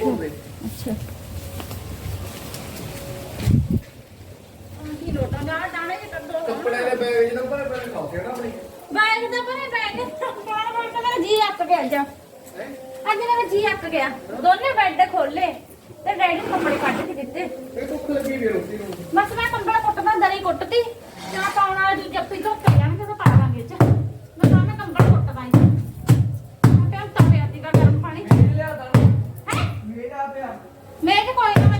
ਅੱਛਾ ਕੀ ਲੋਟਾ ਦਾ ਡਾਣੇ ਜੇ ਕੱਢੋ ਕੱਪੜੇ ਦੇ ਬੈਗ ਜਿਹਨਾਂ ਪਰ ਪਰ ਖਾਓ ਨਾ ਆਪਣੀ? ਬੈਗ ਦਾ ਪਰੇ ਬੈਗ ਪਾਣ ਪਾਣ ਤਾਂ ਮੇਰਾ ਜੀ ਅੱਕ ਗਿਆ ਅੱਜ? ਅੱਜ ਮੇਰਾ ਜੀ ਅੱਕ ਗਿਆ। ਦੋਨੇ ਬੈੱਡ ਖੋਲੇ ਤੇ ਡੈਡੀ ਨੇ ਕੱਪੜੇ ਕੱਢ ਕੇ ਦਿੱਤੇ। ਇਹ ਭੁੱਖ ਲੱਗੀ ਵੀ ਰੋਟੀ ਨੂੰ। ਬਸ ਮੈਂ ਕੰਬਲ ਕੁੱਟਦਾ ਦਰੀ ਕੁੱਟਤੀ। ਜਾਂ ਪਾਉਣ ਵਾਲਾ ਜੱਪੀ ਧੁੱਪ ਜਾਣਗੇ ਤਾਂ ਪਾ ਦਾਂਗੇ ਚ। ਮੈਂ ਤਾਂ ਮੈਂ ਕੰਬਲ ਕੁੱਟਦਾ ਹੀ ਹੈ ਪਿਆ ਮੈਂ ਕਿ ਕੋਈ ਨਾ ਮੈਂ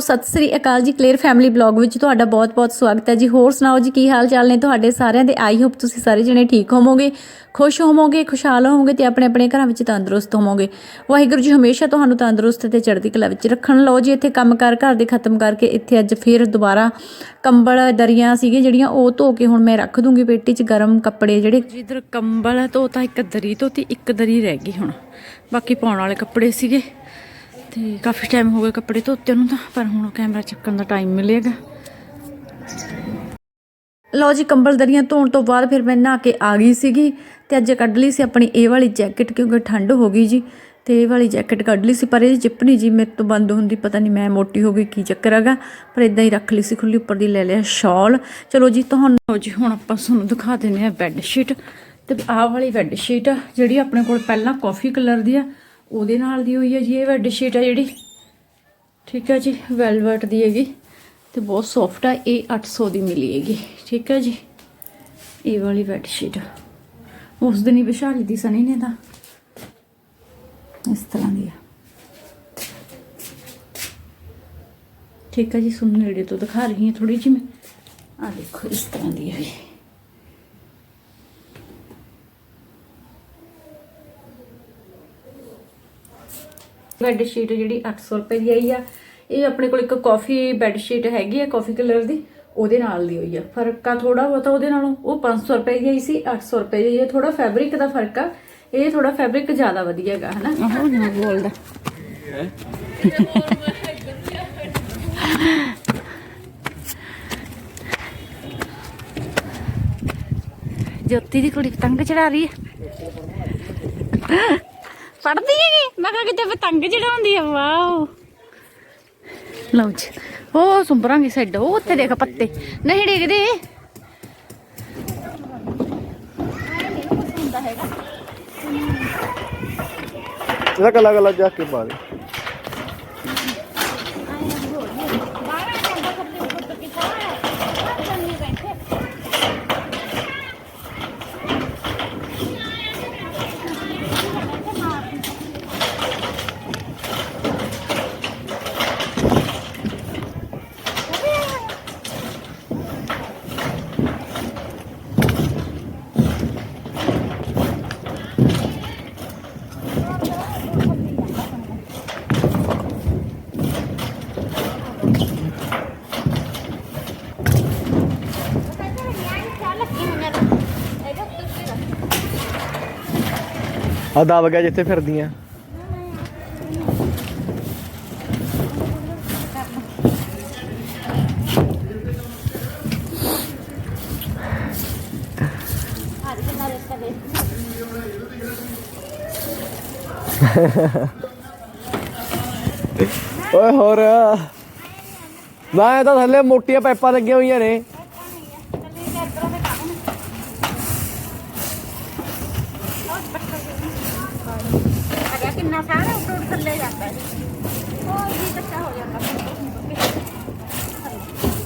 ਸਤਿ ਸ੍ਰੀ ਅਕਾਲ ਜੀ ਕਲੀਅਰ ਫੈਮਿਲੀ ਬਲੌਗ ਵਿੱਚ ਤੁਹਾਡਾ ਬਹੁਤ-ਬਹੁਤ ਸਵਾਗਤ ਹੈ। ਜੀ ਹੋਰ ਸੁਣਾਓ ਜੀ, ਕੀ ਹਾਲ ਚਾਲ ਨੇ ਤੁਹਾਡੇ ਸਾਰਿਆਂ ਦੇ? ਆਈ ਹੋਪ ਤੁਸੀਂ ਸਾਰੇ ਜਣੇ ਠੀਕ ਹੋਵੋਗੇ, ਖੁਸ਼ ਹੋਵੋਗੇ, ਖੁਸ਼ਹਾਲ ਹੋਵੋਗੇ ਤੇ ਆਪਣੇ ਆਪਣੇ ਘਰਾਂ ਵਿੱਚ ਤੰਦਰੁਸਤ ਹੋਵੋਗੇ। ਵਾਹਿਗੁਰੂ ਜੀ ਹਮੇਸ਼ਾ ਤੁਹਾਨੂੰ ਤੰਦਰੁਸਤ ਤੇ ਚੜ੍ਹਦੀ ਕਲਾ ਵਿੱਚ ਰੱਖਣ। ਲਓ ਜੀ, ਇੱਥੇ ਕੰਮ ਕਰ ਘਰ ਦੇ ਖਤਮ ਕਰਕੇ ਇੱਥੇ ਅੱਜ ਫਿਰ ਦੁਬਾਰਾ ਕੰਬਲ, ਦਰੀਆਂ ਸੀਗੇ ਜਿਹੜੀਆਂ, ਉਹ ਧੋ ਕੇ ਹੁਣ ਮੈਂ ਰੱਖ ਦੂੰਗੀ ਪੇਟੀ 'ਚ ਗਰਮ ਕੱਪੜੇ ਜਿਹੜੇ। ਜਿੱਧਰ ਕੰਬਲ ਧੋ ਤਾਂ ਇੱਕ ਦਰੀ ਧੋਤੀ, ਇੱਕ ਦਰੀ ਰਹਿ ਗਈ ਹੁਣ। ਬਾਕੀ ਪਾਉਣ ਵਾਲੇ ਕੱਪੜੇ ਸੀਗੇ। ਤੇ ਕਾਫੀ ਟਾਈਮ ਹੋ ਗਿਆ ਕੱਪੜੇ ਧੋਤੇ ਨੂੰ ਤਾਂ, ਪਰ ਹੁਣ ਕੈਮਰਾ ਚੱਕਣ ਦਾ ਟਾਈਮ ਮਿਲੇਗਾ। ਲਓ ਜੀ, ਕੰਬਲ ਦਰੀਆਂ ਧੋਣ ਤੋਂ ਬਾਅਦ ਫਿਰ ਮੈਂ ਨਹਾ ਕੇ ਆ ਗਈ ਸੀਗੀ ਤੇ ਅੱਜ ਕੱਢ ਲਈ ਸੀ ਆਪਣੀ ਇਹ ਵਾਲੀ ਜੈਕਟ ਕਿਉਂਕਿ ਠੰਡ ਹੋ ਗਈ ਜੀ। ਤੇ ਇਹ ਵਾਲੀ ਜੈਕਟ ਕੱਢ ਲਈ ਸੀ, ਪਰ ਇਹ ਜਿੱਪ ਨਹੀਂ ਜੀ ਮੇਰੇ ਤੋਂ ਬੰਦ ਹੁੰਦੀ, ਪਤਾ ਨਹੀਂ ਮੈਂ ਮੋਟੀ ਹੋ ਗਈ ਕੀ ਚੱਕਰ ਹੈਗਾ, ਪਰ ਇਦਾਂ ਹੀ ਰੱਖ ਲਈ ਸੀ ਖੁੱਲੀ ਉੱਪਰ ਦੀ ਲੈ ਲਿਆ ਸ਼ਾਲ ਚਲੋ ਜੀ, ਤੁਹਾਨੂੰ ਲਓ ਜੀ, ਹੁਣ ਆਪਾਂ ਤੁਹਾਨੂੰ ਦਿਖਾ ਦਿੰਦੇ ਆ ਬੈੱਡ ਸ਼ੀਟ ਤੇ ਆਹ ਵਾਲੀ ਬੈੱਡ ਸ਼ੀਟ ਆ, ਜਿਹੜੀ ਆਪਣੇ ਕੋਲ ਪਹਿਲਾਂ ਕਾਫੀ ਕਲਰ ਦੀ ਆ ਉਹਦੇ ਨਾਲ ਦੀ ਹੋਈ ਹੈ ਜੀ, ਇਹ ਬੈੱਡ ਸ਼ੀਟ ਆ ਜਿਹੜੀ। ਠੀਕ ਹੈ ਜੀ ਵੈਲਵਟ ਦੀ ਹੈਗੀ ਤੇ ਬਹੁਤ ਸੌਫਟ ਆ, ਇਹ 800 ਦੀ ਮਿਲੀ ਹੈਗੀ। ਠੀਕ ਹੈ ਜੀ, ਇਹ ਵਾਲੀ ਬੈੱਡ ਸ਼ੀਟ ਉਸ ਦਿਨ ਹੀ ਵਿਛਾ ਦੀ ਸਨੀ ਨੇ ਤਾਂ। ਇਸ ਤਰ੍ਹਾਂ ਦੀ ਆ। ਠੀਕ ਹੈ ਜੀ ਸੁਣ ਨੇੜੇ ਤੋਂ ਦਿਖਾ ਰਹੀ ਹਾਂ ਥੋੜੀ ਜਿਹੀ ਮੈਂ। ਆ ਦੇਖੋ, ਇਸ ਤਰ੍ਹਾਂ ਦੀ ਹੈ ਬੈੱਡ ਸ਼ੀਟ ਜਿਹੜੀ 800 ਰੁਪਏ ਦੀ ਆਈ ਆ। ਇਹ ਆਪਣੇ ਕੋਲ ਇੱਕ ਕਾਫੀ ਬੈੱਡ ਸ਼ੀਟ ਹੈਗੀ ਆ ਕਾਫੀ ਕਲਰ ਦੀ, ਉਹਦੇ ਨਾਲ ਦੀ ਹੋਈ ਆ। ਫ਼ਰਕ ਆ ਥੋੜਾ ਬਹੁਤਾ ਉਹਦੇ ਨਾਲੋਂ। ਉਹ 500 ਰੁਪਏ ਦੀ ਆਈ ਸੀ 800 ਰੁਪਏ ਦੀ ਇਹ ਥੋੜਾ ਫੈਬਰਿਕ ਦਾ ਫ਼ਰਕ ਆ। ਇਹ ਥੋੜਾ ਫੈਬਰਿਕ ਜ਼ਿਆਦਾ ਵਧੀਆ ਹੈਗਾ ਹਨਾ? ਆਹੋ ਨਾ ਬੋਲਦਾ। ਜੋਤੀ ਦੀ ਕੁੜੀ ਪਤੰਗ ਚੜਾ ਰਹੀ ਹੈ। ਪੜਦੀ ਹੈਗੀ? ਮੈਂ ਕਿਹਾ ਕਿਤੇ ਪਤੰਗ ਚੜਾਉਂਦੀ ਆ ਵਾਓ। ਲਓ ਜੀ ਉਹ ਸੁੰਬਰਾਂਗੇ ਸਾਈਡ ਉਹ ਉੱਤੇ ਦੇਖ ਪੱਤੇ। ਨਹੀਂ ਡਿੱਗਦੇ। ਇਹਦਾ ਕੱਲਾ ਕੱਲਾ ਜਾ ਕੇ ਪਾ ਆ ਦਬ ਗਿਆ ਜਿੱਥੇ ਫਿਰਦੀਆਂ। ਓਏ ਹੋਰ। ਨਾ, ਇਹ ਤਾਂ ਥੱਲੇ ਮੋਟੀਆਂ ਪਾਈਪਾਂ ਲੱਗੀਆਂ ਹੋਈਆਂ ਨੇ ਅਗਾ ਕਿੰਨਾ ਸਾਰਾ ਉੱਪਰ ਉੱਪਰ ਥੱਲੇ ਜਾਂਦਾ ਹੈ ਉਹ ਜੀ ਕੱਚਾ ਹੋ ਜਾਂਦਾ ਫਿਰ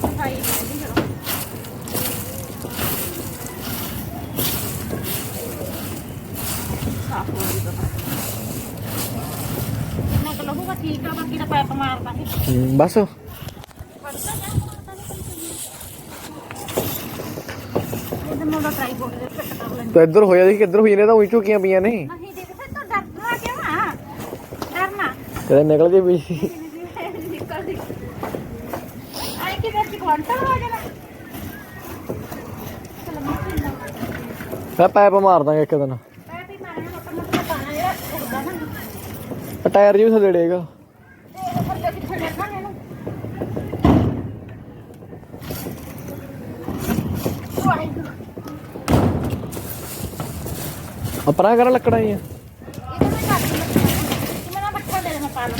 ਸਫ਼ਾਈ ਨਹੀਂ ਕਰੋ ਸਾਫ਼ ਹੋ ਜੂਗਾ ਨਾ ਤਾਂ ਲਹੂਗਾ ਠੀਕ ਆ ਬਾਕੀ ਦਾ ਪੈਪ ਮਾਰਦਾ ਹੈ ਹਮ, ਬਸ ਇਹਦੇ ਮੋੜਾ ਟ੍ਰਾਈਪੋਡ ਦੇ ਫਿੱਟ ਕਰ ਲੈਂਦੇ। ਤੂੰ ਇੱਧਰ ਹੋ ਜਾਂਦੀ ਕਿੱਧਰ ਹੋਈ ਨੇ ਤਾਂ ਉਹੀ ਝੁਕੀਆਂ ਪਈਆਂ ਨੇ। ਨਹੀਂ ਦੇਖ ਫਿਰ ਤਾਂ ਡਰਨਾ ਕਿਉਂ ਆ? ਡਰਨਾ। ਕਦੇ ਨਿਕਲ ਜੇ ਵੀ। ਨਿਕਲਦੀ ਆਏ ਕਿ ਵਿੱਚ ਕੁਆਂਟਲ ਹੋ ਜਾਣਾ ਚਲ ਮੈਂ ਮੈਂ ਪਾਈਪ ਮਾਰ ਦਾਂਗੇ ਇੱਕ ਦਿਨ ਪੈਪ ਹੀ ਮਾਰ ਮੋਟਾ ਮੋਟਾ ਪਾਣਾ ਜਿਹੜਾ ਨਾ ਆ ਟਾਇਰ ਜੀ ਥੱਲੇ ਡੇਗਾ ਤੇ ਥੱਲੇ ਕਿੱਥੇ ਰੱਖਾਂਗੇ ਇਹਨੂੰ ਵਾਹਿਗੁਰੂ ਆ। ਪਰਾਂ ਕਰ ਲੱਕੜਾਂ ਹੀ ਆ। ਇਹਦੇ ਵਿੱਚ ਕੱਟ ਦੇ ਮੇਰਾ ਬੱਚਾ ਦੇ ਦੇ ਪਾ ਲਾਂ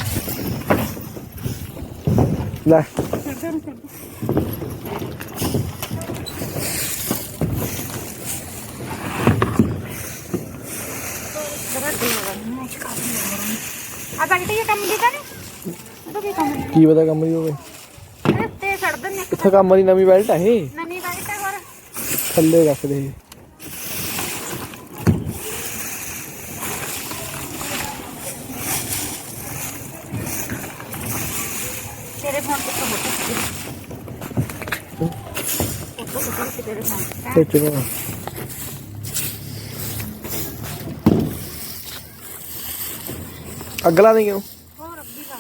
ਲੈ ਆ ਬੰਟੀ ਇਹ ਕੰਮ ਦੀ ਤਾਂ ਨਹੀਂ ਇਹ ਕੀ ਕੰਮ ਹੈ ਕੀ ਪਤਾ ਕੰਮ ਦੀ ਹੋਵੇ ਇਹ ਤੇ ਛੱਡ ਦਿੰਨੇ ਕਿੱਥੇ ਕੰਮ ਦੀ ਨਵੀਂ ਬੈਲਟ ਆ ਇਹ ਨਵੀਂ ਬਾਈਟ ਹੈ ਹੋਰ ਥੱਲੇ ਰੱਖ ਦੇ ਇਹ। ਤੇਰੇ ਫੋਨ ਤੇ ਤਾਂ ਫੋਟੋ ਫੋਟੋ ਫੋਟੋ ਤੇਰੇ ਫੋਨ ਤੇ ਸੋਚ ਨਾ ਅਗਲਾ ਨਹੀਂ ਕਿਉਂ? ਹੋਰ ਅੱਬੀ ਲਾ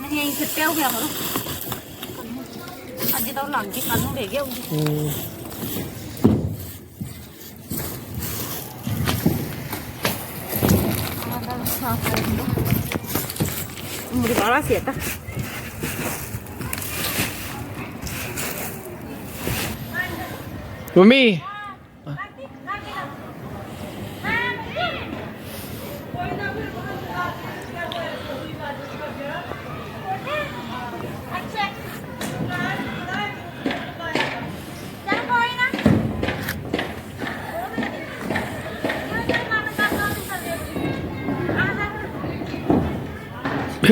ਨਹੀਂ ਐਂ ਸਿੱਟਿਆ ਹੋ ਗਿਆ ਮਰੋ ਅੱਜ ਤਾਂ ਉਹ ਲੱਗ ਗਈ ਕੱਲ ਨੂੰ ਰਹਿ ਗਿਆ ਉਹ ਹੂੰ ਸਾਫ਼ ਕਰ ਦਿੰਦਾ ਮੁੜੀ ਬਾਲਾ ਸੀ ਇਹ ਤਾਂ ਮੰਮੀ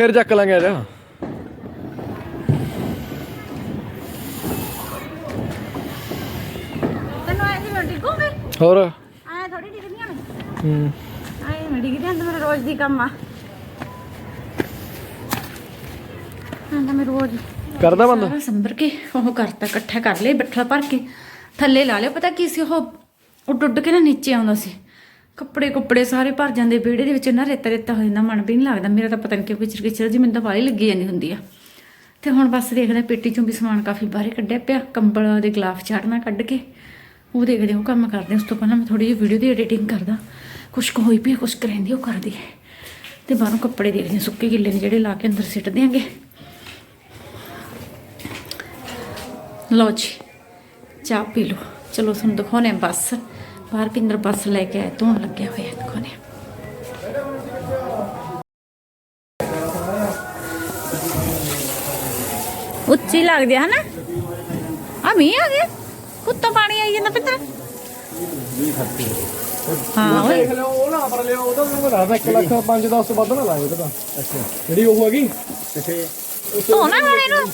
ਫੇਰ ਚੱਕ ਲਾਂਗੇ ਯਾਰ ਤੈਨੂੰ ਐਸੀ ਮੈਂ ਡਿੱਗੂਗੀ? ਹੋਰ? ਐ ਥੋੜੀ ਡਿੱਗਦੀਆਂ ਨੇ। ਹੂੰ। ਆਏ ਮੈਂ ਡਿੱਗਦੀ ਹਾਂ ਤਾਂ ਮੇਰਾ ਰੋਜ਼ ਦੀ ਕੰਮ ਆ। ਹਾਂ ਤਾਂ ਮੈਂ ਰੋਜ਼ ਕਰਦਾ ਬੰਦ? ਸਾਰਾ ਸੰਭਰ ਕੇ ਉਹ ਕਰਤਾ ਇਕੱਠਾ ਕਰ ਲਿਆ ਬੱਠਾ ਭਰ ਕੇ। ਥੱਲੇ ਲਾ ਲਿਆ ਪਤਾ ਕੀ ਸੀ ਉਹ ਉਹ ਟੁੱਟ ਕੇ ਨਾ ਨੀਚੇ ਆਉਂਦਾ ਸੀ। ਕੱਪੜੇ ਕੁੱਪੜੇ ਸਾਰੇ ਭਰ ਜਾਂਦੇ ਵਿਹੜੇ ਦੇ ਵਿੱਚ ਨਾ ਰੇਤਾ ਰੇਤਾ ਹੋ ਜਾਂਦਾ ਮਨ ਵੀ ਨਹੀਂ ਲੱਗਦਾ। ਮੇਰਾ ਤਾਂ ਪਤਾ ਨਹੀਂ ਕਿਉਂ ਕਿਚਰ ਕਿਚਰ ਜੀ ਮੈਨੂੰ ਤਾਂ ਬਾਹਲੀ ਲੱਗੀ ਜਾਂਦੀ ਹੁੰਦੀ ਆ। ਤੇ ਹੁਣ ਬਸ ਦੇਖਦੇ ਪੇਟੀ ਚੋਂ ਵੀ ਸਮਾਨ ਕਾਫੀ ਬਾਹਰੇ ਕੱਢਿਆ ਪਿਆ ਕੰਬਲ ਦੇ ਗਲਾਫ ਚਾੜਨਾ ਕੱਢ ਕੇ। ਉਹ ਦੇਖਦੇ ਉਹ ਕੰਮ ਕਰਦੇ ਉਸ ਤੋਂ ਪਹਿਲਾਂ ਮੈਂ ਥੋੜੀ ਜਿਹੀ ਵੀਡੀਓ ਦੀ ਐਡੀਟਿੰਗ ਕਰਦਾ। ਕੁਛ ਕੁ ਹੋਈ ਪਈ ਕੁਛ ਕੁ ਉਹ ਕਰਦੀ ਹੈ ਤੇ ਬਾਹਰੋਂ ਕੱਪੜੇ ਦੇਖਦੇ ਹਾਂ, ਸੁੱਕੇ ਗਿੱਲੇ ਨੇ ਜਿਹੜੇ ਲਾ ਕੇ ਅੰਦਰ ਸਿੱਟ ਦਿਆਂਗੇ। ਲਓ ਜੀ ਚਾਹ ਪੀ ਲਓ। ਚਲੋ ਤੁਹਾਨੂੰ ਦਿਖਾਉਣੇ ਬਸ। ਬਾਹਰ ਪਿੰਦਰ ਬੱਸ ਲੈ ਕੇ ਆਇਆ ਧੋਣ ਲੱਗਿਆ ਹੋਇਆ ਦਿਖਾਉਣੇ ਆ। ਉੱਚੀ ਲੱਗਦੀ ਆ ਹਨਾ? ਆ ਮੀਂਹ ਆ ਗਿਆ। ਕੁੱਤਾ ਪਾਣੀ ਆਈ ਜਾਂਦਾ ਪਿੰਦਰ ਹਾਂ ਓਏ। ਦੇਖ ਲਿਓ ਉਹ ਨਾ ਪਰ ਲਿਓ ਉਹਦਾ ਮੈਨੂੰ ਲੱਗਦਾ 1 ਲੱਖ 5 10 ਤੋਂ ਵੱਧ ਨਾ ਲਾਏ ਉਹਦਾ। ਅੱਛਾ। ਜਿਹੜੀ ਉਹ ਹੈਗੀ। ਧੋਣਾ ਹੁਣ ਇਹਨੂੰ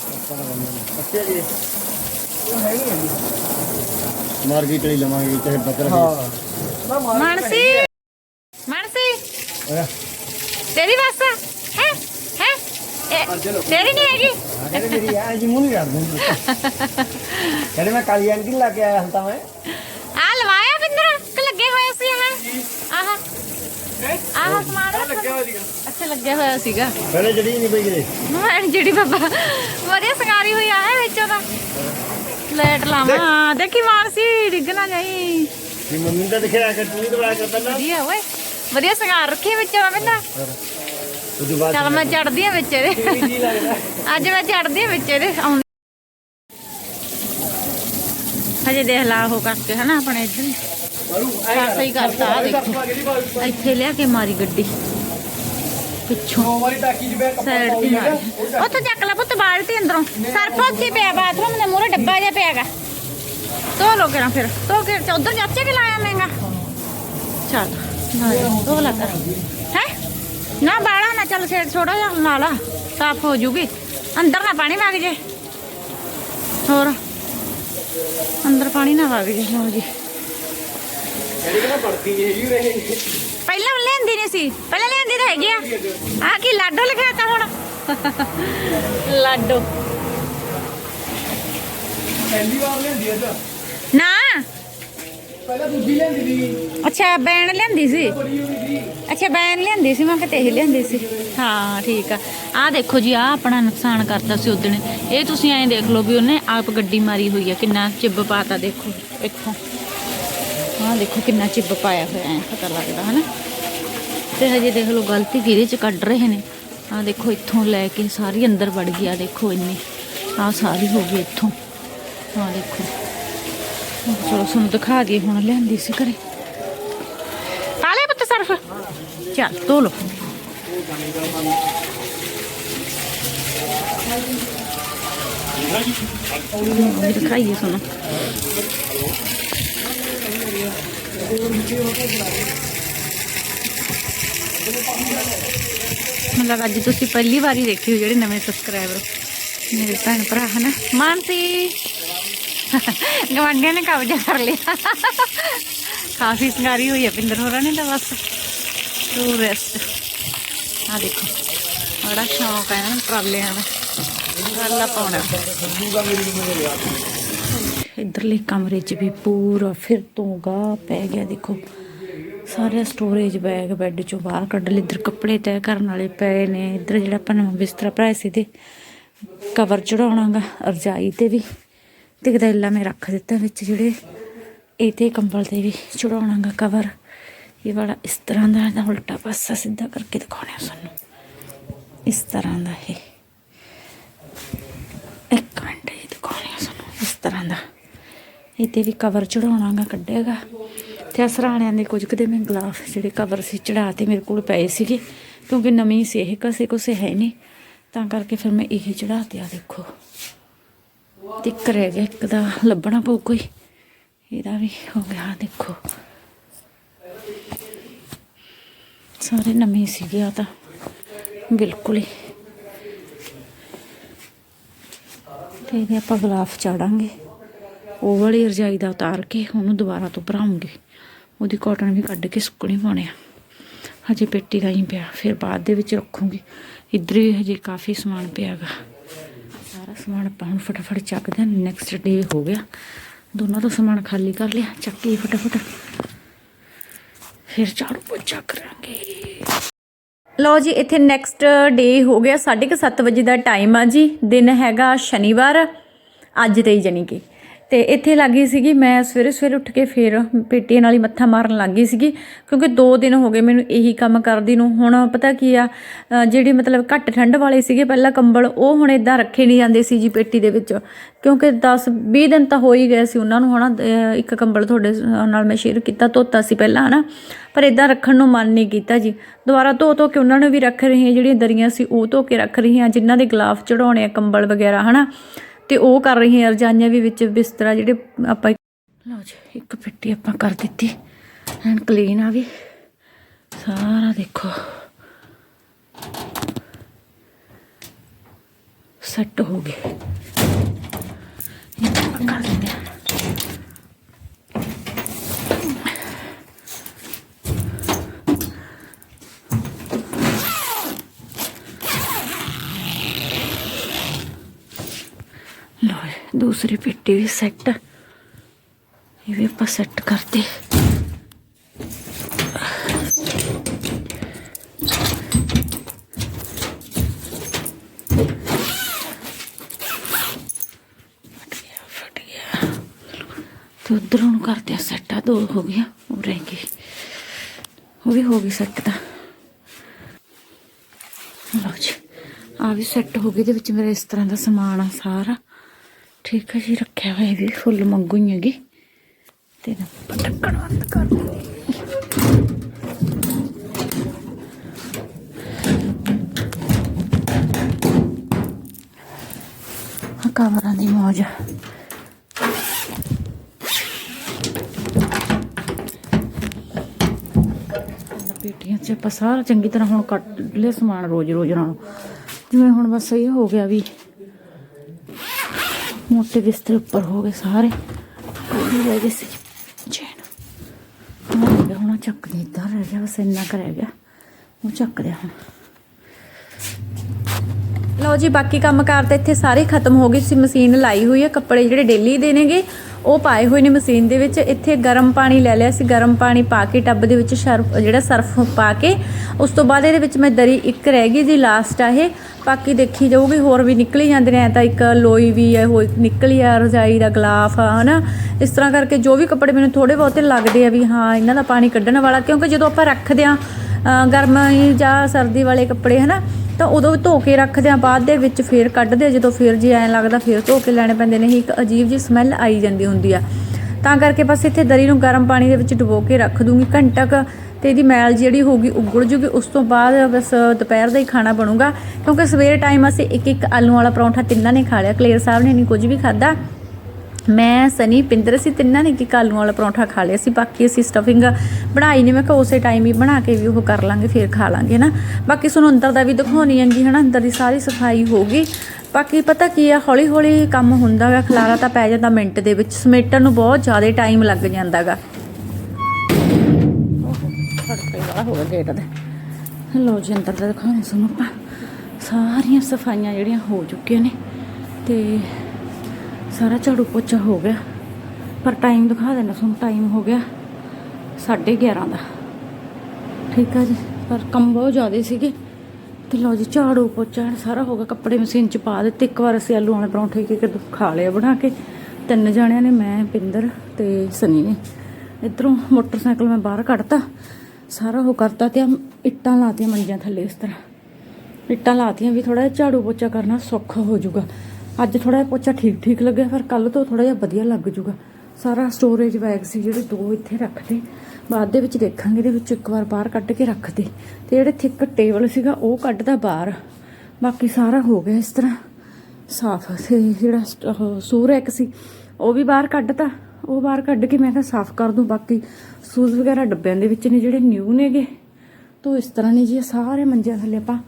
ਮਾਰਕੀਟ ਲਈ ਲਵਾਂਗੇ ਚਾਹੇ ਬੱਕਰਾ ਹਾਂ ਨਾ ਮਾਰ ਮਾਨਸੀ ਮਾਨਸੀ ਤੇਰੀ ਬੱਸ ਹੈ ਹੈ ਤੇਰੀ ਨਹੀਂ ਹੈਗੀ ਕਹਿੰਦੇ ਮੇਰੀ ਆ ਜੀ ਮੂੰਹ ਨਹੀਂ ਕਰ ਦਿੰਦੀ ਕਹਿੰਦੇ ਮੈਂ ਕਾਲੀ ਆਂਟੀ ਨੂੰ ਲਾ ਕੇ ਆਇਆ ਹਾਂ ਤਾਂ ਮੈਂ ਆ ਲਵਾਇਆ ਪਿੰਦਰ ਕਿ ਲੱਗੇ ਹੋਏ ਸੀ ਆਹ ਆਹ ਆਹ ਸਮਾਨ ਲੱਗਿਆ ਹੋਇਆ ਸੀਗਾ ਅੱਛਾ ਲੱਗਿਆ ਹੋਇਆ ਸੀਗਾ ਪਹਿਲੇ ਜੜੀ ਨਹੀਂ ਪਈ ਕਿਤੇ ਮੈਂ ਜਿਹੜੀ ਬਾਬਾ ਵਧੀਆ ਸੰਗਾਰੀ ਹੋਈ ਆ ਹੈ ਵਿੱਚੋਂ ਦਾ ਲੈਟ ਲਾਵਾਂ। ਦੇਖੀ। ਮਾਨਸੀ ਡਿੱਗ ਨਾ ਜਾਈ। ਵੀ ਮੰਮੀ ਤਾਂ ਦਿਖਿਆ ਕਿ ਤੂੰ ਹੀ ਦਵਾਇਆ ਕਰ ਪਹਿਲਾਂ। ਵਧੀਆ ਓਏ ਵਧੀਆ ਸੰਗਾਰ ਰੱਖੀ ਵਿੱਚੋਂ ਦਾ ਤੋਂ ਬਾਅਦ ਚੱਲ ਮੈਂ ਚੜਦੀ ਆ ਵਿੱਚ ਇਹਦੇ। ਅੱਜ ਮੈਂ ਚੜਦੀ ਆ ਵਿੱਚ ਇਹਦੇ ਆਉਂਦੀ ਹਜੇ ਦੇਖ ਲਾ ਉਹ ਕਰਕੇ ਹਨਾ ਆਪਣੇ ਇੱਧਰ। ਸਾਫ਼ ਸਹੀ ਕਰਤਾ ਦੇਖੋ। ਇੱਥੇ ਲਿਆ ਕੇ ਮਾਰੀ ਗੱਡੀ। ਪਿੱਛੋਂ। ਦੋ ਵਾਰੀ ਟਾਕੀ 'ਚ ਬੈ ਸਾਈਡ ਤੇ ਮਾਰੀ ਉੱਥੇ ਚੱਕ ਲੈ ਪੁੱਤ ਬਾਲਟੀ ਅੰਦਰੋਂ। ਸਰਫ ਉੱਥੇ ਪਿਆ ਬਾਥਰੂਮ ਦੇ ਮੂਹਰੇ ਡੱਬਾ ਜਿਹਾ ਪਿਆਗਾ ਧੋ ਲੋ ਕਿਰਾਂ ਫਿਰ ਧੋ ਕੇ ਉਧਰ ਚਾਚੇ ਕੇ ਲਾਇਆ ਮੈਂਗਾ ਚੱਲ ਲਾ ਦੇ, ਧੋ ਲਾ ਕਰ। ਹੈ? ਨਾ ਬਾਲਾ ਨਾ ਚੱਲ ਛੇੜ ਛੋੜਾ ਜਿਹਾ ਲਾ ਲਾ ਸਾਫ਼ ਹੋ ਜੂਗੀ। ਅੰਦਰ ਨਾ ਪਾਣੀ ਵਗ ਜੇ। ਹੋਰ? ਅੰਦਰ ਪਾਣੀ ਨਾ ਵਗ ਜੇ ਲਓ ਜੀ। ਜਿਹੜੀ ਕਿ ਨਾ ਪੜਦੀ ਨਹੀਂ ਹੈਗੀ ਰਹੇ ਪਹਿਲਾਂ ਲੈਂਦੀ ਨਹੀਂ ਸੀ। ਪਹਿਲਾਂ ਲੈਂਦੀ ਤਾਂ ਹੈਗੀ ਆ। ਆ ਕੀ ਲਾਡੋ ਲਿਖਿਆ ਤਾ ਹੁਣ? ਲਾਡੋ। ਪਹਿਲੀ ਵਾਰ ਲੈਂਦੀ ਅੱਜ। ਨਾ। ਪਹਿਲਾਂ ਦੂਜੀ ਲੈਂਦੀ ਦੀ ਅੱਛਾ ਬੈਨ ਲਿਆਂਦੀ ਸੀ। ਬੜੀ ਹੋਈ ਸੀ। ਅੱਛਾ ਬੈਨ ਲਿਆਂਦੀ ਸੀ ਮੈਂ ਕਿਤੇ ਇਹ ਲਿਆਂਦੀ ਸੀ। ਹਾਂ ਠੀਕ ਆ। ਆਹ ਦੇਖੋ ਜੀ ਆਹ ਆਪਣਾ ਨੁਕਸਾਨ ਕਰਤਾ ਸੀ ਉਦਣ ਇਹ ਤੁਸੀਂ ਐਂ ਦੇਖ ਲਓ ਵੀ ਉਹਨੇ ਆਪ ਗੱਡੀ ਮਾਰੀ ਹੋਈ ਆ। ਕਿੰਨਾ ਚਿੱਬ ਪਾਤਾ ਦੇਖੋ। ਇੱਥੋਂ। ਆਹ ਦੇਖੋ ਕਿੰਨਾ ਚਿੱਬ ਪਾਇਆ ਹੋਇਆ ਹੈ ਪਤਾ ਲੱਗਦਾ ਹਨਾ? ਤੇ ਹਜੇ ਦੇਖ ਲਓ ਗਲਤੀ ਕਿਹਦੇ ਚ ਕੱਢ ਰਹੇ ਨੇ। ਆਹ ਦੇਖੋ ਇੱਥੋਂ ਲੈ ਕੇ ਸਾਰੀ ਅੰਦਰ ਵੜ ਗਈ ਆ ਦੇਖੋ ਇੰਨੀ। ਆਹ ਸਾਰੀ ਹੋ ਗਈ ਇੱਥੋਂ। ਆਹ ਦੇਖੋ। ਚਲੋ ਤੁਹਾਨੂੰ ਦਿਖਾ ਦਈਏ ਹੁਣ ਲਿਆਂਦੀ ਸੀ ਘਰੇ। ਪਾ ਪੁੱਤ ਸਰਫ। ਚੱਲ ਧੋ ਲਓ। ਵੀ ਦਿਖਾਈਏ ਤੁਹਾਨੂੰ। ਮਤਲਬ ਅੱਜ ਤੁਸੀਂ ਪਹਿਲੀ ਵਾਰੀ ਦੇਖੀ ਹੋ ਜਿਹੜੇ ਨਵੇਂ ਸਬਸਕ੍ਰਾਈਬਰ ਮੇਰੇ ਭੈਣ ਭਰਾ, ਹਨਾ? ਮਾਨਸੀ! ਗਵਾਂਢੀਆਂ ਨੇ ਕਬਜ਼ਾ ਕਰ ਲਿਆ। ਕਾਫੀ ਸੰਗਾਰੀ ਹੋਈ ਹੈ, ਪਿੰਦਰ ਹੋਰਾਂ ਨੇ ਤਾਂ ਬਸ। ਟੂਰਿਸਟ ਆ ਦੇਖੋ, ਬੜਾ ਸ਼ੌਂਕ ਹੈ ਨਾ ਟਰਾਲਿਆਂ ਦਾ। ਟਰਾਲਾ ਪਾਉਣਾ। ਇਧਰਲੇ ਕਮਰੇ 'ਚ ਵੀ ਪੂਰਾ ਫਿਰ ਤੋਂ ਗਾਹ ਪੈ ਗਿਆ, ਦੇਖੋ। ਸਾਰੇ ਸਟੋਰੇਜ ਬੈਗ ਬੈੱਡ 'ਚੋਂ ਬਾਹਰ ਕੱਢ ਲਏ ਇੱਧਰ ਕੱਪੜੇ ਤੈਅ ਕਰਨ ਵਾਲੇ ਪਏ ਨੇ, ਇੱਧਰ ਜਿਹੜਾ ਆਪਾਂ ਨਵਾਂ ਬਿਸਤਰਾ ਭਰਾਇਆ ਸੀ ਤੇ ਕਵਰ ਚੜਾਉਣਾਗਾ ਰਜਾਈ ਤੇ ਵੀ, ਤੇ ਗਦੈਲਾ ਮੈਂ ਰੱਖ ਦਿੱਤਾ ਵਿੱਚ ਜਿਹੜੇ, ਇਹ ਤੇ ਕੰਬਲ ਤੇ ਵੀ ਚੜਾਉਣਾਗਾ ਕਵਰ ਇਹ ਵਾਲਾ ਇਸ ਤਰ੍ਹਾਂ ਦਾ, ਇਹਦਾ ਉਲਟਾ ਪਾਸਾ ਸਿੱਧਾ ਕਰਕੇ ਦਿਖਾਉਣਾ ਸਾਨੂੰ। ਇਸ ਤਰ੍ਹਾਂ ਦਾ ਇਹ। ਇੱਕ ਮਿੰਟ, ਇਹ ਦਿਖਾਉਣਾ ਸਾਨੂੰ ਇਸ ਤਰ੍ਹਾਂ ਦਾ। ਇਹ ਤੇ ਵੀ ਕਵਰ ਚੜਾਉਣਾਗਾ ਕੱਢੇਗਾ ਤੇ ਆਹ ਸਰਾਣਿਆਂ ਦੇ ਕੁਝ ਕਦੇ ਮੈਂ ਗਲਾਫ ਜਿਹੜੇ ਕਵਰ ਸੀ ਚੜਾ ਮੇਰੇ ਕੋਲ ਪਏ ਸੀਗੇ, ਕਿਉਂਕਿ ਨਵੀਂ ਸੀ ਇਹ ਕਸੇ ਕੁਸੇ ਹੈ ਨਹੀਂ। ਤਾਂ ਕਰਕੇ ਫਿਰ ਮੈਂ ਇਹ ਚੜਾ ਤੇ ਆ, ਦੇਖੋ। ਤੇ ਇੱਕ ਰਹਿ ਗਿਆ, ਇੱਕ ਦਾ ਲੱਭਣਾ ਪਊ ਕੋਈ। ਇਹਦਾ ਵੀ ਹੋ ਗਿਆ, ਦੇਖੋ। ਸਾਰੇ ਨਵੇਂ ਸੀਗੇ ਆ ਤਾਂ, ਬਿਲਕੁਲ ਹੀ। ਤੇ ਇਹਦੇ ਆਪਾਂ ਗਲਾਫ ਚਾੜਾਂਗੇ ਉਹ ਵਾਲੀ ਰਜਾਈ ਦਾ ਉਤਾਰ ਕੇ ਉਹਨੂੰ ਦੁਬਾਰਾ ਤੋਂ ਭਰਾਉਂਗੇ। ਉਹਦੀ ਕਾਟਨ ਵੀ ਕੱਢ ਕੇ ਸੁੱਕਣੀ ਪਾਉਣੇ ਆ। ਹਜੇ ਪੇਟੀ ਦਾ ਹੀ ਪਿਆ, ਫਿਰ ਬਾਅਦ ਦੇ ਵਿੱਚ ਰੱਖੂਗੀ। ਇੱਧਰ ਵੀ ਹਜੇ ਕਾਫੀ ਸਮਾਨ ਪਿਆਗਾ ਸਾਰਾ ਸਮਾਨ ਆਪਾਂ ਹੁਣ ਫਟਾਫਟ ਚੱਕਦੇ ਹਾਂ ਨੈਕਸਟ ਡੇ ਹੋ ਗਿਆ। ਦੋਨਾਂ ਤੋਂ ਸਮਾਨ ਖਾਲੀ ਕਰ ਲਿਆ, ਚੱਕ ਕੇ ਫਟਾਫਟ। ਫਿਰ ਝਾੜੂ ਪੋਚਾ ਕਰਾਂਗੇ ਲਓ ਜੀ, ਇੱਥੇ ਨੈਕਸਟ ਡੇ ਹੋ ਗਿਆ 7:30 ਵਜੇ ਦਾ ਟਾਈਮ ਆ ਜੀ। ਦਿਨ ਹੈਗਾ ਸ਼ਨੀਵਾਰ, ਅੱਜ ਤੇ ਹੀ ਜਾਣੀ ਕਿ। ਤੇ ਇੱਥੇ ਲੱਗੀ ਸੀਗੀ ਮੈਂ ਸਵੇਰੇ ਸਵੇਰੇ ਉੱਠ ਕੇ ਫੇਰ ਪੇਟੀਆਂ ਨਾਲ ਹੀ ਮੱਥਾ ਮਾਰਨ ਲੱਗੀ ਸੀਗੀ ਕਿਉਂਕਿ 2 ਦਿਨ ਹੋ ਗਏ ਮੈਨੂੰ ਇਹੀ ਕੰਮ ਕਰਦੀ ਨੂੰ। ਹੁਣ ਪਤਾ ਕੀ ਆ ਅ, ਜਿਹੜੀ ਮਤਲਬ ਘੱਟ ਠੰਡ ਵਾਲੇ ਸੀਗੇ ਪਹਿਲਾਂ ਕੰਬਲ ਉਹ ਹੁਣ ਇਦਾਂ ਰੱਖੇ ਨਹੀਂ ਜਾਂਦੇ ਸੀ ਜੀ ਪੇਟੀ ਦੇ ਵਿੱਚ ਕਿਉਂਕਿ 10 20 ਦਿਨ ਤਾਂ ਹੋ ਹੀ ਗਏ ਸੀ ਉਹਨਾਂ ਨੂੰ ਹਨਾ ਅ, ਇੱਕ ਕੰਬਲ ਤੁਹਾਡੇ ਨਾਲ ਮੈਂ ਸ਼ੇਅਰ ਕੀਤਾ ਧੋਤਾ ਸੀ ਪਹਿਲਾਂ ਹਨਾ ਪਰ ਇਦਾਂ ਰੱਖਣ ਨੂੰ ਮਨ ਨਹੀਂ ਕੀਤਾ ਜੀ। ਦੁਬਾਰਾ ਧੋ ਧੋ ਕੇ ਉਹਨਾਂ ਨੂੰ ਵੀ ਰੱਖ ਰਹੀ ਹਾਂ ਜਿਹੜੀਆਂ ਦਰੀਆਂ ਸੀ ਉਹ ਧੋ ਕੇ ਰੱਖ ਰਹੀ ਹਾਂ ਜਿਨ੍ਹਾਂ ਦੇ ਗਲਾਫ ਚੜਾਉਣੇ ਆ ਕੰਬਲ ਵਗੈਰਾ ਹਨਾ ਤੇ ਉਹ ਕਰ ਰਹੀ ਹਾਂ ਰਜਾਈਆਂ ਵੀ ਵਿੱਚ ਬਿਸਤਰਾ ਜਿਹੜੇ ਆਪਾਂ ਲਓ ਜੀ, ਇੱਕ ਪਿੱਟੀ ਆਪਾਂ ਕਰ ਦਿੱਤੀ। ਐਂਡ ਕਲੀਨ ਆ ਵੀ। ਸਾਰਾ ਦੇਖੋ। ਸੈੱਟ ਹੋ ਗਏ। ਇਹ ਆਪਾਂ ਕਰ ਦਿੰਦੇ ਹਾਂ। ਲਓ ਜੀ, ਦੂਸਰੀ ਪੇਟੀ ਵੀ ਸੈੱਟ ਇਹ ਵੀ ਆਪਾਂ ਸੈੱਟ ਕਰਤੇ ਫਟ ਗਿਆ ਤੇ ਉਧਰੋਂ ਨੂੰ ਕਰਦੇ ਆ ਸੈੱਟ ਆ ਦੋ ਹੋ ਗਿਆ ਉਹ ਰਹਿ ਗਈ ਉਹ ਵੀ ਹੋ ਗਈ ਸੈੱਟ ਤਾਂ। ਲਓ ਜੀ ਆ ਵੀ ਸੈੱਟ ਹੋ ਗਈ ਇਹਦੇ ਵਿੱਚ ਮੇਰਾ ਇਸ ਤਰ੍ਹਾਂ ਦਾ ਸਮਾਨ ਆ ਸਾਰਾ। ਠੀਕ ਹੈ ਜੀ, ਰੱਖਿਆ ਹੋਇਆ ਵੀ ਫੁੱਲ ਮੰਗੂ ਹੀ ਹੈਗੀ। ਤੇ ਨਾ ਆਪਾਂ ਢੱਕਣ ਬੰਦ ਕਰ ਦਿੰਦੇ ਕਵਰਾਂ ਦੀ ਮੌਜ। ਪੇਟੀਆਂ 'ਚ ਆਪਾਂ ਸਾਰਾ ਚੰਗੀ ਤਰ੍ਹਾਂ ਹੁਣ ਕੱਟ ਲਿਆ ਸਮਾਨ ਰੋਜ਼ ਰੋਜ਼ ਨਾਲੋਂ। ਜਿਵੇਂ ਹੁਣ ਬਸ ਇਹ ਹੋ ਗਿਆ ਵੀ ਮੋਟੇ ਬਿਸਤਰੇ ਉੱਪਰ ਹੋ ਗਏ ਸਾਰੇ। ਉਹ ਰਹਿ ਗਏ ਸੀ। ਚੈਨ। ਉਹ ਹੁਣ ਚੱਕ ਦੇ ਇੱਧਰ ਰਹਿ ਗਿਆ, ਬਸ ਇੰਨਾ ਕੁ ਗਿਆ। ਉਹ ਚੱਕ ਲਿਆ ਹੁਣ। ਲਓ ਜੀ, ਬਾਕੀ ਕੰਮ ਕਾਰ ਤਾਂ ਇੱਥੇ ਸਾਰੇ ਖਤਮ ਹੋ ਗਏ। ਸੀ ਮਸ਼ੀਨ ਲਾਈ ਹੋਈ ਹੈ, ਕੱਪੜੇ ਜਿਹੜੇ ਡੇਲੀ ਦੇ ਨੇਗੇ ਉਹ ਪਾਏ ਹੋਏ ਨੇ ਮਸ਼ੀਨ ਦੇ ਵਿੱਚ। ਇੱਥੇ ਗਰਮ ਪਾਣੀ ਲੈ ਲਿਆ ਸੀ, ਗਰਮ ਪਾਣੀ ਪਾ ਕੇ, ਟੱਬ ਦੇ ਵਿੱਚ ਸਰਫ, ਜਿਹੜਾ ਸਰਫ ਪਾ ਕੇ, ਉਸ ਤੋਂ ਬਾਅਦ ਇਹਦੇ ਵਿੱਚ ਮੈਂ ਦਰੀ ਇੱਕ ਰਹਿ ਗਈ ਜੀ ਲਾਸਟ ਆ ਇਹ। ਬਾਕੀ ਦੇਖੀ ਜਾਊਗੀ, ਹੋਰ ਵੀ ਨਿਕਲੀ ਜਾਂਦੇ ਨੇ, ਐ ਤਾਂ ਇੱਕ ਲੋਈ ਵੀ ਹੈ ਹੋਈ ਨਿਕਲੀ ਆ, ਰਜਾਈ ਦਾ ਗਲਾਫ ਆ, ਹਨਾ? ਇਸ ਤਰ੍ਹਾਂ ਕਰਕੇ ਜੋ ਵੀ ਕੱਪੜੇ ਮੈਨੂੰ ਥੋੜੇ ਬਹੁਤੇ ਲੱਗਦੇ ਆ ਵੀ ਹਾਂ, ਇਹਨਾਂ ਦਾ ਪਾਣੀ ਕੱਢਣ ਵਾਲਾ, ਕਿਉਂਕਿ ਜਦੋਂ ਆਪਾਂ ਰੱਖਦੇ ਆ ਗਰਮੀ ਜਾਂ ਸਰਦੀ ਵਾਲੇ ਕੱਪੜੇ, ਹਨਾ, ਤਾਂ ਉਦੋਂ ਵੀ ਧੋ ਕੇ ਰੱਖਦੇ ਆ ਬਾਅਦ ਦੇ ਵਿੱਚ ਫੇਰ ਕੱਢਦੇ ਜਦੋਂ ਫੇਰ ਜੇ ਐਂ ਲੱਗਦਾ ਫੇਰ ਧੋ ਕੇ ਲੈਣੇ ਪੈਂਦੇ ਨੇ ਇੱਕ ਅਜੀਬ ਜੀ ਸਮੈਲ ਆਈ ਜਾਂਦੀ ਹੁੰਦੀ ਆ। ਤਾਂ ਕਰਕੇ ਬਸ ਇੱਥੇ ਦਰੀ ਨੂੰ ਗਰਮ ਪਾਣੀ ਦੇ ਵਿੱਚ ਡੁਬੋ ਕੇ ਰੱਖ ਦੂੰਗੀ ਘੰਟਾ ਕੁ ਤੇ ਇਹਦੀ ਮੈਲ ਜਿਹੜੀ ਹੋਊਗੀ ਉਗੜ ਜੂਗੀ। ਉਸ ਤੋਂ ਬਾਅਦ ਬਸ ਦੁਪਹਿਰ ਦਾ ਹੀ ਖਾਣਾ ਬਣੂਗਾ। ਕਿਉਂਕਿ ਸਵੇਰੇ ਟਾਈਮ ਅਸੀਂ ਇੱਕ ਇੱਕ ਆਲੂ ਵਾਲਾ ਪਰੌਂਠਾ ਤਿੰਨਾਂ ਨੇ ਖਾ ਲਿਆ। ਕਲੇਰ ਸਾਹਿਬ ਨੇ ਨਹੀਂ ਕੁਝ ਵੀ ਖਾਦਾ ਮੈਂ, ਸਨੀ, ਪਿੰਦਰ ਸੀ ਤਿੰਨਾਂ ਨੇ ਇੱਕ ਆਲੂ ਵਾਲਾ ਪਰੌਂਠਾ ਖਾ ਲਿਆ। ਸੀ ਬਾਕੀ ਅਸੀਂ ਸਟਫਿੰਗ ਬਣਾਈ ਨਹੀਂ ਮੈਂ ਕਿਹਾ ਉਸੇ ਟਾਈਮ ਹੀ ਬਣਾ ਕੇ ਵੀ ਉਹ ਕਰ ਲਾਂਗੇ, ਫਿਰ ਖਾ ਲਾਂਗੇ ਨਾ ਬਾਕੀ ਸਾਨੂੰ ਅੰਦਰ ਦਾ ਵੀ ਦਿਖਾਉਣੀ ਹੈਗੀ, ਹਨਾ। ਅੰਦਰ ਦੀ ਸਾਰੀ ਸਫ਼ਾਈ ਹੋ ਗਈ ਬਾਕੀ ਪਤਾ ਕੀ ਆ ਹੌਲੀ ਹੌਲੀ ਕੰਮ ਹੁੰਦਾ ਗਾ। ਖਲਾਰਾ ਤਾਂ ਪੈ ਜਾਂਦਾ ਮਿੰਟ ਦੇ ਵਿੱਚ। ਸਮੇਟਣ ਨੂੰ ਬਹੁਤ ਜ਼ਿਆਦਾ ਟਾਈਮ ਲੱਗ ਜਾਂਦਾ ਗਾ ਹੋ ਗਿਆ ਗੇਟ ਦੇ ਲੋ ਜੀ, ਅੰਦਰ ਦਾ ਦਿਖਾਉਣੇ ਤੁਹਾਨੂੰ ਆਪਾਂ। ਸਾਰੀਆਂ ਸਫਾਈਆਂ ਜਿਹੜੀਆਂ ਹੋ ਚੁੱਕੀਆਂ ਨੇ ਤੇ ਸਾਰਾ ਝਾੜੂ ਪੋਚਾ ਹੋ ਗਿਆ। ਪਰ ਟਾਈਮ ਦਿਖਾ ਦੇਣਾ ਤੁਹਾਨੂੰ ਟਾਈਮ ਹੋ ਗਿਆ 11:30 ਦਾ। ਠੀਕ ਆ ਜੀ, ਪਰ ਕੰਮ ਬਹੁਤ ਜ਼ਿਆਦਾ ਸੀਗੇ। ਤੇ ਲਓ ਜੀ, ਝਾੜੂ ਪੋਚਾ ਸਾਰਾ ਹੋ ਗਿਆ। ਕੱਪੜੇ ਮਸ਼ੀਨ ਚ ਪਾ ਦਿੱਤੇ। ਇੱਕ ਵਾਰ ਅਸੀਂ ਆਲੂ ਵਾਲੇ ਪਰੌਂਠੇ ਕੇ ਕੇ ਖਾ ਲਿਆ ਬਣਾ ਕੇ। ਤਿੰਨ ਜਣਿਆਂ ਨੇ, ਮੈਂ, ਪਿੰਦਰ ਤੇ ਸਨੀ ਨੇ। ਇਧਰੋਂ ਮੋਟਰਸਾਈਕਲ ਮੈਂ ਬਾਹਰ ਕੱਢਤਾ। ਸਾਰਾ ਉਹ ਕਰਤਾ ਤੇ ਇੱਟਾਂ ਲਾਤੀਆਂ ਮੰਜਿਆਂ ਥੱਲੇ ਇਸ ਤਰ੍ਹਾਂ। ਇੱਟਾਂ ਲਾਤੀਆਂ ਵੀ ਥੋੜਾ ਜਿਹਾ ਝਾੜੂ ਪੋਚਾ ਕਰਨਾ ਸੌਖਾ ਹੋ ਜਾਊਗਾ। ਅੱਜ ਥੋੜਾ ਜਿਹਾ ਪੋਚਾ ਠੀਕ ਠੀਕ ਲੱਗਿਆ, ਪਰ ਕੱਲ ਤੋਂ ਥੋੜਾ ਜਿਹਾ ਵਧੀਆ ਲੱਗ ਜਾਊਗਾ। ਸਾਰਾ ਸਟੋਰੇਜ ਬੈਗ ਸੀ ਜਿਹੜੇ ਦੋ ਇੱਥੇ ਰੱਖਦੇ। ਬਾਅਦ ਦੇ ਵਿੱਚ ਦੇਖਾਂਗੇ, ਇਹਦੇ ਵਿੱਚ ਇੱਕ ਵਾਰ ਬਾਹਰ ਕੱਢ ਕੇ ਰੱਖਦੇ। ਤੇ ਜਿਹੜੇ ਥਿੱਕ ਟੇਬਲ ਸੀਗਾ, ਉਹ ਕੱਢਦਾ ਬਾਹਰ। ਬਾਕੀ ਸਾਰਾ ਹੋ ਗਿਆ ਇਸ ਤਰ੍ਹਾਂ। ਸਾਫ਼ ਤੇ ਜਿਹੜਾ ਸਟ- ਉਹ ਸੂਰੈਕ ਸੀ, ਉਹ ਵੀ ਬਾਹਰ ਕੱਢਤਾ। ਉਹ ਬਾਹਰ ਕੱਢ ਕੇ ਮੈਂ ਕਿਹਾ ਸਾਫ਼ ਕਰ ਦੂੰ, ਬਾਕੀ ਸੂਜ਼ ਵਗੈਰਾ ਡੱਬਿਆਂ ਦੇ ਵਿੱਚ ਨੇ ਜਿਹੜੇ ਨਿਊ ਨੇਗੇ। ਤੋ ਇਸ ਤਰ੍ਹਾਂ ਨੇ ਜੀ ਸਾਰੇ ਮੰਜਿਆਂ ਥੱਲੇ ਆਪਾਂ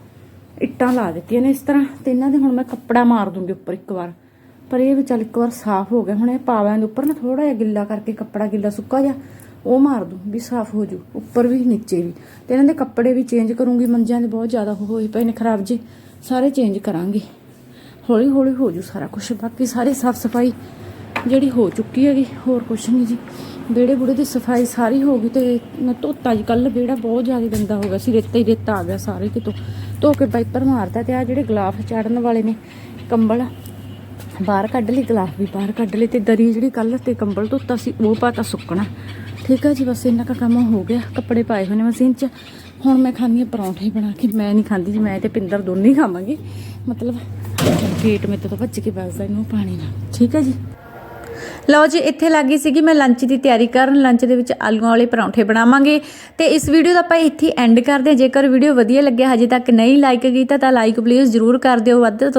ਇੱਟਾਂ ਲਾ ਦਿੱਤੀਆਂ ਨੇ ਇਸ ਤਰ੍ਹਾਂ। ਤੇ ਇਹਨਾਂ ਦੇ ਹੁਣ ਮੈਂ ਕੱਪੜਾ ਮਾਰ ਦੂੰਗੀ ਉੱਪਰ ਇੱਕ ਵਾਰ। ਪਰ ਇਹ ਵੀ ਚੱਲ ਇੱਕ ਵਾਰ ਸਾਫ਼ ਹੋ ਗਿਆ। ਹੁਣ ਇਹ ਪਾਵਿਆਂ ਦੇ ਉੱਪਰ ਨਾ ਥੋੜਾ ਜਿਹਾ ਗਿੱਲਾ ਕਰਕੇ ਕੱਪੜਾ ਗਿੱਲਾ ਸੁੱਕਾ ਜਿਹਾ, ਉਹ ਮਾਰ ਦੂੰ ਵੀ ਸਾਫ਼ ਹੋ ਜੂ ਉੱਪਰ ਵੀ ਨੀਚੇ ਵੀ। ਤੇ ਇਹਨਾਂ ਦੇ ਕੱਪੜੇ ਵੀ ਚੇਂਜ ਕਰੂੰਗੀ। ਮੰਜਿਆਂ ਦੇ ਬਹੁਤ ਜ਼ਿਆਦਾ ਉਹ ਹੋਏ ਪਏ ਨੇ ਖਰਾਬ ਜੇ। ਸਾਰੇ ਚੇਂਜ ਕਰਾਂਗੇ। ਹੌਲੀ ਹੌਲੀ ਹੋ ਜੂ ਸਾਰਾ ਕੁਝ ਬਾਕੀ ਸਾਰੇ ਸਾਫ਼ ਸਫ਼ਾਈ ਜਿਹੜੀ ਹੋ ਚੁੱਕੀ ਹੈਗੀ, ਹੋਰ ਕੁਛ ਨਹੀਂ ਜੀ। ਵਿਹੜੇ ਬੁੜੇ ਦੀ ਸਫ਼ਾਈ ਸਾਰੀ ਹੋ ਗਈ ਤੇ ਮੈਂ ਧੋਤਾ ਜੀ ਕੱਲ ਵਿਹੜਾ ਬਹੁਤ ਜ਼ਿਆਦਾ ਗੰਦਾ ਹੋ ਗਿਆ ਸੀ, ਰੇਤਾ ਹੀ ਰੇਤਾ ਆ ਗਿਆ ਸਾਰੇ ਕਿਤੋਂ। ਧੋ ਕੇ ਵਾਈਪਰ ਮਾਰਦਾ ਤੇ ਆ ਜਿਹੜੇ ਗਲਾਫ ਚਾੜਨ ਵਾਲੇ ਨੇ, ਕੰਬਲ, ਬਾਹਰ ਕੱਢ ਲਈ, ਗਲਾਫ ਵੀ ਬਾਹਰ ਕੱਢ ਲਈ ਤੇ ਦਰੀ ਜਿਹੜੀ ਕੱਲ ਤੇ ਕੰਬਲ ਧੋਤਾ ਸੀ, ਉਹ ਪਾਤਾ ਸੁੱਕਣਾ। ਠੀਕ ਆ ਜੀ, ਬਸ ਇੰਨਾ ਕੁ ਕੰਮ ਹੋ ਗਿਆ, ਕੱਪੜੇ ਪਾਏ ਹੋਏ ਨੇ ਮਸ਼ੀਨ 'ਚ। ਹੁਣ ਮੈਂ ਖਾਂਦੀ ਆ ਪਰੌਂਠੇ ਬਣਾ ਕੇ, ਮੈਂ ਨਹੀਂ ਖਾਂਦੀ ਜੀ, ਮੈਂ ਤੇ ਪਿੰਦਰ ਦੋਨੇ ਹੀ ਖਾਵਾਂਗੇ। ਮਤਲਬ ਗੇਟ ਮੇ ਤੋਂ ਭੱਜ ਕੇ ਬਸਦਾ ਇਹਨੂੰ ਪਾਣੀ ਨਾਲ। ਠੀਕ ਆ ਜੀ। ਲਓ ਜੀ, ਇੱਥੇ ਲੱਗੀ ਸੀਗੀ ਮੈਂ ਲੰਚ ਦੀ ਤਿਆਰੀ ਕਰਨ। ਲੰਚ ਦੇ ਵਿੱਚ ਆਲੂਆਂ ਵਾਲੇ ਪਰੌਂਠੇ ਬਣਾਵਾਂਗੇ। ਤੇ ਇਸ ਵੀਡੀਓ ਦਾ ਆਪਾਂ ਇੱਥੇ ਐਂਡ ਕਰਦੇ ਹਾਂ। ਜੇਕਰ ਵੀਡੀਓ ਵਧੀਆ ਲੱਗਿਆ, ਹਜੇ ਤੱਕ ਨਹੀਂ ਲਾਈਕ ਕੀਤਾ ਤਾਂ ਲਾਈਕ ਪਲੀਜ਼ ਜ਼ਰੂਰ ਕਰ ਦਿਓ। ਵੱਧ ਤੋਂ